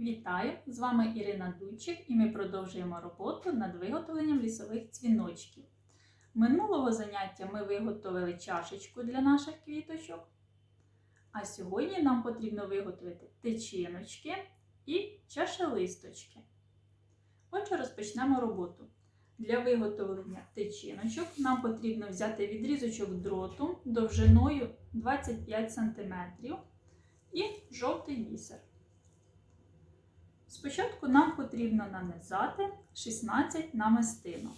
Вітаю! З вами Ірина Дудчик і ми продовжуємо роботу над виготовленням лісових дзвіночків. Минулого заняття ми виготовили чашечку для наших квіточок. А сьогодні нам потрібно виготовити тичиночки і чашелисточки. Отже, розпочнемо роботу. Для виготовлення тичиночок нам потрібно взяти відрізочок дроту довжиною 25 см і жовтий бісер. Спочатку нам потрібно нанизати 16 намистинок.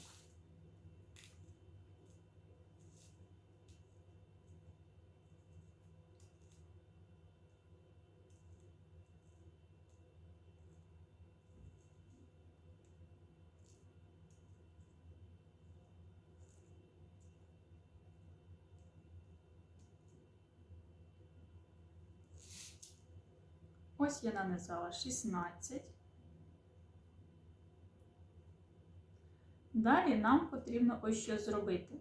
Ось я нанизала 16. Далі нам потрібно ось що зробити.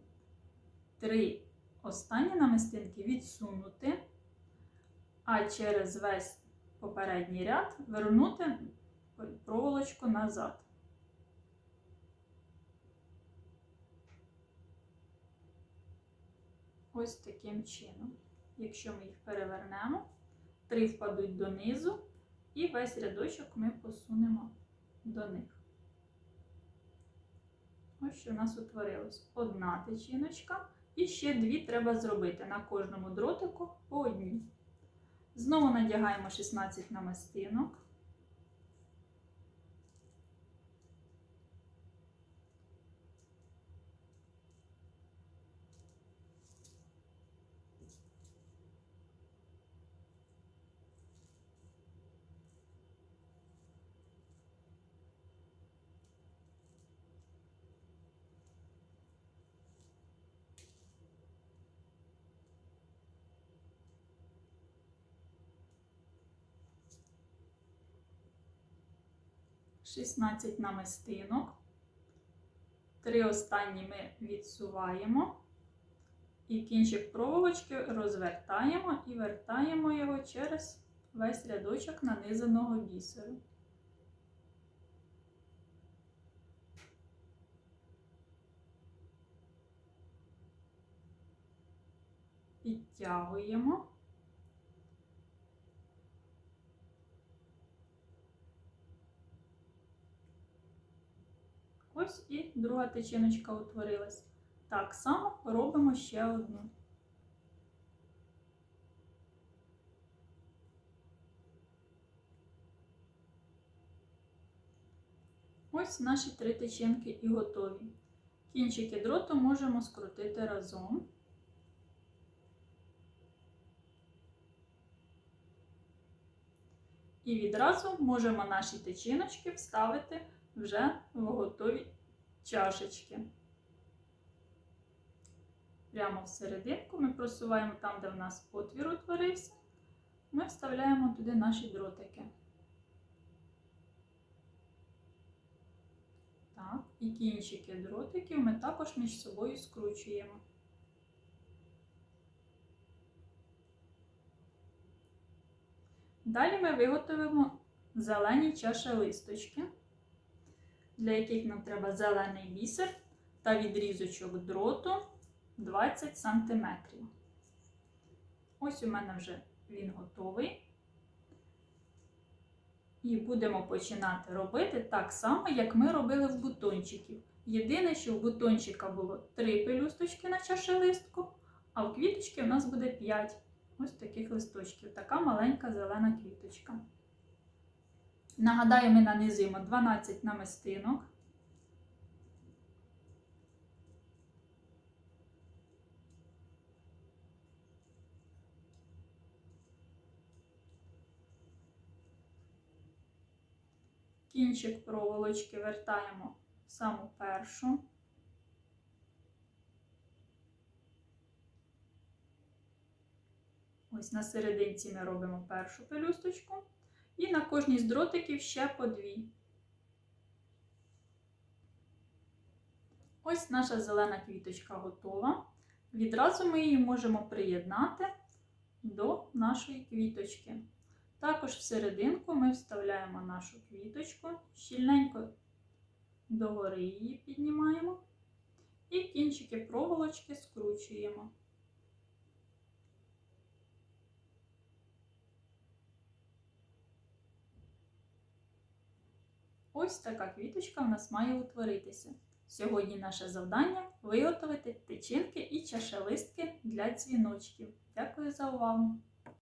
Три останні намистинки відсунути, а через весь попередній ряд вернути проволочку назад. Ось таким чином. Якщо ми їх перевернемо, три впадуть донизу, і весь рядочок ми посунемо до них. Ось що у нас утворилось одна течіночка, і ще дві треба зробити на кожному дротику по одній. Знову надягаємо 16 намистинок. Шістнадцять намистинок. Три останні ми відсуваємо. І кінчик проволочки розвертаємо і вертаємо його через весь рядочок нанизаного бісеру. Підтягуємо. Ось і друга тичиночка утворилась. Так само робимо ще одну. Ось наші три тичинки і готові. Кінчики дроту можемо скрутити разом. І відразу можемо наші тичиночки вставити вже в готові чашечки. Прямо в серединку ми просуваємо там, де в нас отвір утворився, ми вставляємо туди наші дротики. Так, і кінчики дротиків ми також між собою скручуємо. Далі ми виготовимо зелені чашелисточки, для яких нам треба зелений бісер та відрізочок дроту 20 см. Ось у мене вже він готовий. І будемо починати робити так само, як ми робили в бутончиків. Єдине, що в бутончика було 3 пелюсточки на чашелистку, а в квіточки у нас буде 5 ось таких листочків. Така маленька зелена квіточка. Нагадаю, ми нанизуємо 12 намистинок. Кінчик проволочки вертаємо в саму першу. Ось на серединці ми робимо першу пелюсточку. І на кожній з дротиків ще по дві. Ось наша зелена квіточка готова. Відразу ми її можемо приєднати до нашої квіточки. Також всерединку ми вставляємо нашу квіточку, щільненько догори її піднімаємо і кінчики проволочки скручуємо. Ось така квіточка в нас має утворитися. Сьогодні наше завдання виготовити тичинки і чашелистки для дзвіночків. Дякую за увагу!